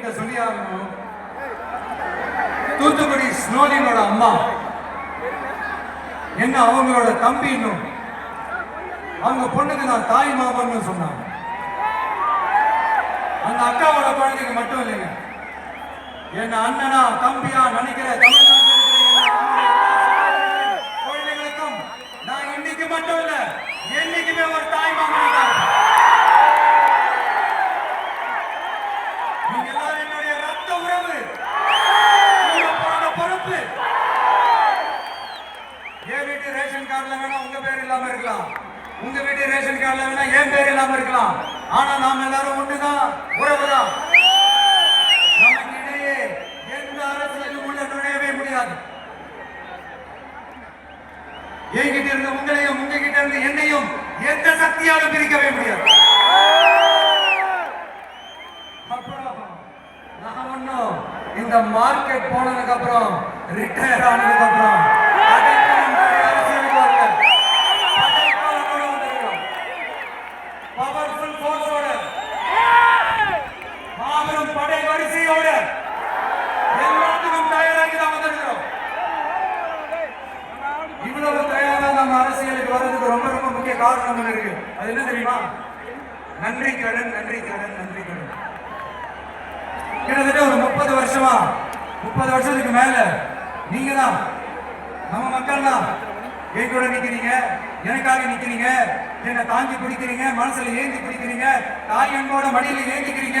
கிட்ட சொல்லி ஆகணும் தூத்துக்குடி ஸ்னோலினோட அம்மா. என்ன அவங்களோட தம்பி இன்னும் அவங்க பொண்ணுக்கு நான் தாய் மாமன் சொன்னாங்க. அந்த அக்காவோட குழந்தைக்கு மட்டும் இல்லைங்க. என்ன அண்ணனா தம்பியா நினைக்கிற தமிழ்நாட்டு ரேஷன் கார்டுல வேணா உங்க பேர் இல்லாம இருக்கலாம். உங்க வீட்டு ரேஷன் கார்டுல வேணா என் பேர் இல்லாம இருக்கலாம். ஆனா நாம எல்லாரும் ஒண்ணுதான் உறவுதான். நமக்கு இடையே எந்த அரசியலும் உள்ள நுழையவே முடியாது. என்கிட்ட இருந்து உங்களையும் உங்ககிட்ட இருந்து என்னையும் எந்த சக்தியாலும் பிரிக்கவே முடியாது. இந்த மார்க்கெட் போனதுக்கு அப்புறம் ரிட்டையர் ஆனதுக்கு அப்புறம். காரணம் இருக்கு அது என்ன தெரியுமா? நன்றி கடன் நன்றி கடன் நன்றி கடன். கிட்டத்தட்ட ஒரு முப்பது வருஷமா முப்பது வருஷத்துக்கு மேல நீங்க தான் நம்ம மக்கள் தான் என் கூட நிக்கிறீங்க எனக்காக நிக்கிறீங்க என்னை தாங்கி பிடிக்கிறீங்க மனசுல ஏந்தி பிடிக்கிறீங்க தாய் அன்போட மடியில ஏந்திக்கிறீங்க.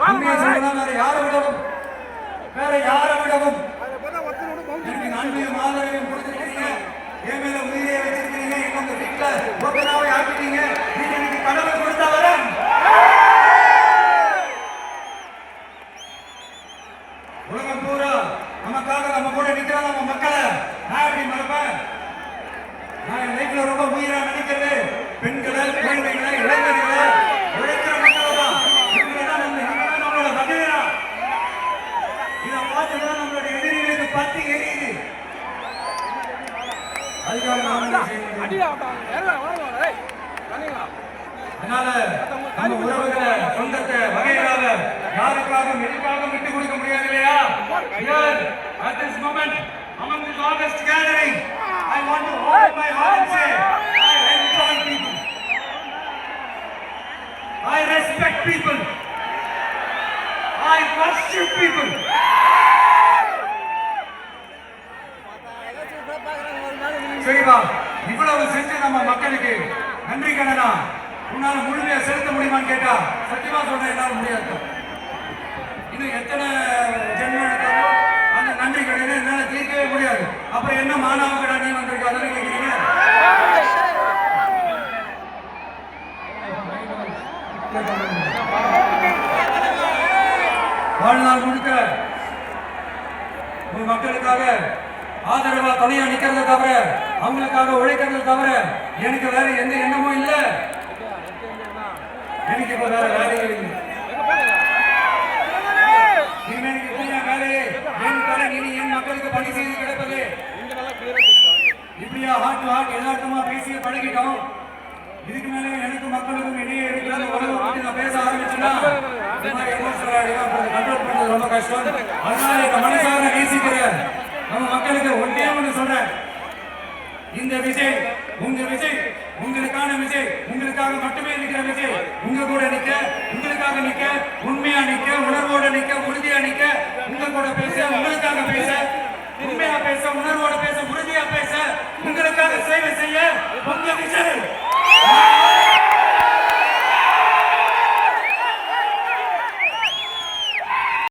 வேற யாரை விடவும் வேற யாரை விடவும். எனக்கு நன்மையும் ஆதரவையும் கொடுத்துருக்கீங்க என் மேல உயிரை வச்சிருக்கீங்க எங்க உங்க வீட்டுல ஒப்பனாவை ஆக்கிட்டீங்க நீங்க எனக்கு கடவுள் கொடுத்த வரம் உலகம் பூரா நமக்காக நம்ம கூட நிக்கிற நம்ம மக்களை நான் எப்படி மறப்பேன் லைஃப்ல ரொம்ப உயிரா நினைக்கிறது பெண்களை குழந்தைகளை இளைஞர்களை உழைக்கிற மக்களை தான் நம்மளோட மகிழா இதை பார்த்துதான் நம்மளுடைய எதிரிகளுக்கு பத்தி எரியுது. அதனால நம்ம உறவுகளை சொந்தத்தை விட்டு கொடுக்க முடியாது இல்லையா? Here, at this moment, among this august gathering, I want to open my heart and say, I respect people. I worship people. சரிப்பா இவ்வளவு செஞ்சு நம்ம மக்களுக்கு நன்றி கடனா உன்னால முழுமையா செலுத்த முடியுமான்னு கேட்டா சத்தியமா சொல்றேன் என்னால முடியாது இன்னும் எத்தனை ஜென்மம் எடுத்தாலும் அந்த நன்றி கடனை என்னால தீர்க்கவே முடியாது அப்புறம் என்ன மாணவ கடை நீ வந்திருக்க அதனை கேட்கிறீங்க வாழ்நாள் முழுக்க உங்க மக்களுக்காக ஆதரவா துணையா நிக்கிறத தவிர அவங்களுக்காக உழைக்கிறத தவிர எனக்கு வேற எந்த எண்ணமும் இல்ல. எனக்கு இப்ப வேற வேலையே இல்லை. என் என் மக்களுக்கு பணி செய்து கிடைப்பது. இப்படியா ஹார்ட் டு ஹார்ட் யதார்த்தமா பேசிய பழகிட்டோம். இதுக்கு மேல எனக்கு மக்களுக்கும் இடையே இருக்கிற அந்த பத்தி நான் பேச ஆரம்பிச்சேன்னா இந்த மாதிரி emotional ஆயிடுவேன். அப்புறம் கண்ட்ரோல் பண்றது ரொம்ப கஷ்டம் அதனால மனசார நேசிக்கிற நம்ம மக்களுக்கு ஒன்றே ஒன்று சொல்றேன் இந்த விஜய் உங்க விஜய் உங்களுக்கான விஜய் உங்களுக்காக மட்டுமே நிக்கிற விஜய் உங்க கூட நிக்க உங்களுக்காக நிக்க உண்மையா நிக்க உணர்வோட நிக்க உறுதியா நிக்க உங்க கூட பேச உங்களுக்காக பேச உண்மையா பேச உணர்வோட பேச உறுதியா பேச உங்களுக்காக சேவை செய்ய